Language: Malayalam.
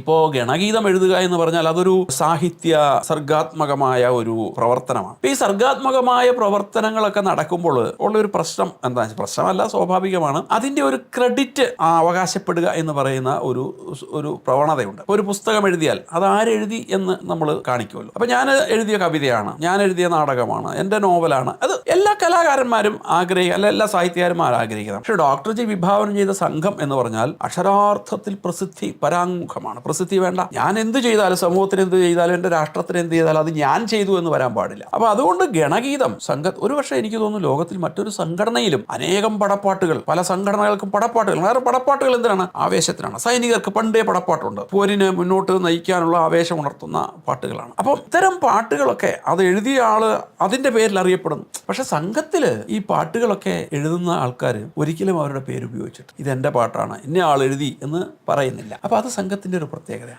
ഇപ്പോൾ ഗണഗീതം എഴുതുക എന്ന് പറഞ്ഞാൽ അതൊരു സാഹിത്യ സർഗാത്മകമായ ഒരു പ്രവർത്തനമാണ്. ഈ സർഗാത്മകമായ പ്രവർത്തനങ്ങളൊക്കെ നടക്കുമ്പോൾ ഉള്ള ഒരു പ്രശ്നം എന്താ പ്രശ്നമല്ല സ്വാഭാവികമാണ്. അതിന്റെ ഒരു ക്രെഡിറ്റ് അവകാശപ്പെടുക എന്ന് പറയുന്ന ഒരു ഒരു പ്രവണതയുണ്ട്. ഒരു പുസ്തകം എഴുതിയാൽ അത് ആരെഴുതി എന്ന് നമ്മൾ കാണിക്കുമല്ലോ. അപ്പൊ ഞാൻ എഴുതിയ കവിതയാണ് ഞാൻ എഴുതിയ നാടകമാണ് എന്റെ നോവലാണ്. അത് എല്ലാ കലാകാരന്മാരും ആഗ്രഹിക്കുക അല്ല എല്ലാ സാഹിത്യകാരന്മാരും ആഗ്രഹിക്കുന്നത് പക്ഷേ ഡോക്ടർ ജി വിഭാവനം ചെയ്ത സംഘം എന്ന് പറഞ്ഞാൽ അക്ഷരാർത്ഥത്തിൽ പ്രസിദ്ധി പരാമുഖമാണ്. പ്രസിദ്ധി വേണ്ട. ഞാൻ എന്ത് ചെയ്താലും സമൂഹത്തിന് എന്ത് ചെയ്താലും എന്റെ രാഷ്ട്രത്തിന് എന്ത് ചെയ്താലും അത് ഞാൻ ചെയ്തു എന്ന് വരാൻ പാടില്ല. അപ്പോൾ അതുകൊണ്ട് ഗണഗീതം സംഘ ഒരു പക്ഷേ എനിക്ക് തോന്നുന്നു ലോകത്തിൽ മറ്റൊരു സംഘടനയിലും അനേകം പടപ്പാട്ടുകൾ പല സംഘടനകൾക്കും പടപ്പാട്ടുകൾ വേറെ പടപ്പാട്ടുകൾ എന്തിനാണ്? ആവേശത്തിനാണ്. സൈനികർക്ക് പണ്ടേ പടപ്പാട്ടുണ്ട്. പോരിനെ മുന്നോട്ട് നയിക്കാനുള്ള ആവേശം ഉണർത്തുന്ന പാട്ടുകളാണ്. അപ്പോൾ ഇത്തരം പാട്ടുകളൊക്കെ അത് എഴുതിയ ആൾ അതിന്റെ പേരിൽ അറിയപ്പെടുന്നു. പക്ഷെ സംഘത്തിൽ ഈ പാട്ടുകളൊക്കെ എഴുതുന്ന ആൾക്കാർ ഒരിക്കലും അവരുടെ പേര് ഉപയോഗിച്ചിട്ട് ഇത് എന്റെ പാട്ടാണ്. ഇന്ന ആൾ എഴുതി എന്ന് പറയുന്നില്ല. അപ്പോൾ അത് സംഘത്തിന്റെ ഒരു പ്രത്യേകതയാണ്.